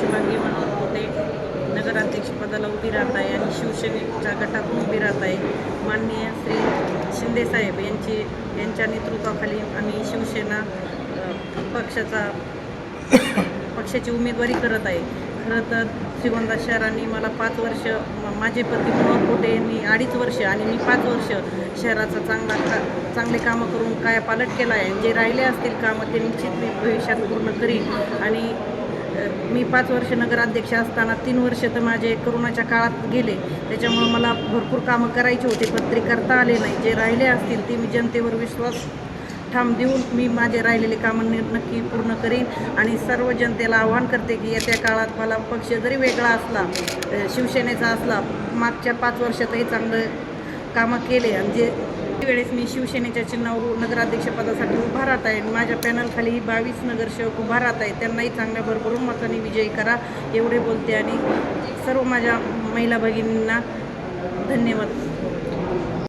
शुभांगी म्हणून होते नगराध्यक्षपदाला उभी राहत आहे आणि शिवसेनेच्या गटातून उभी राहत आहे माननीय श्री शिंदेसाहेब यांची यांच्या नेतृत्वाखाली आम्ही शिवसेना पक्षाचा पक्षाची उमेदवारी करत आहे. खरं तर श्रीगोंदा शहराने मला पाच वर्ष म- माझे पती मनोहर कोटे यांनी अडीच वर्ष आणि मी पाच वर्ष शहराचा चांगला का चांगले कामं करून काय पालट केला आहे. जे राहिले असतील कामं ते निश्चित मी भविष्यात पूर्ण करीन आणि मी पाच वर्ष नगराध्यक्ष असताना तीन वर्ष तर माझे करोनाच्या काळात गेले. त्याच्यामुळं मला भरपूर कामं करायची होती पण ते करता आले नाही. जे राहिले असतील ते मी जनतेवर विश्वास ठाम देऊन मी माझे राहिलेले कामं नक्की पूर्ण करीन आणि सर्व जनतेला आवाहन करते की येत्या काळात मला पक्ष जरी वेगळा असला शिवसेनेचा असला मागच्या पाच वर्षातही चांगलं कामं केले आणि जे वेळेस मी शिवसेनेच्या चिन्हावर नगराध्यक्षपदासाठी उभा राहत आहे. आणि माझ्या पॅनलखाली बावीस नगरसेवक उभा राहत आहेत. त्यांनाही चांगल्या भरभरून मताने विजयी करा एवढे बोलते आणि सर्व माझ्या महिला भगिनींना धन्यवाद.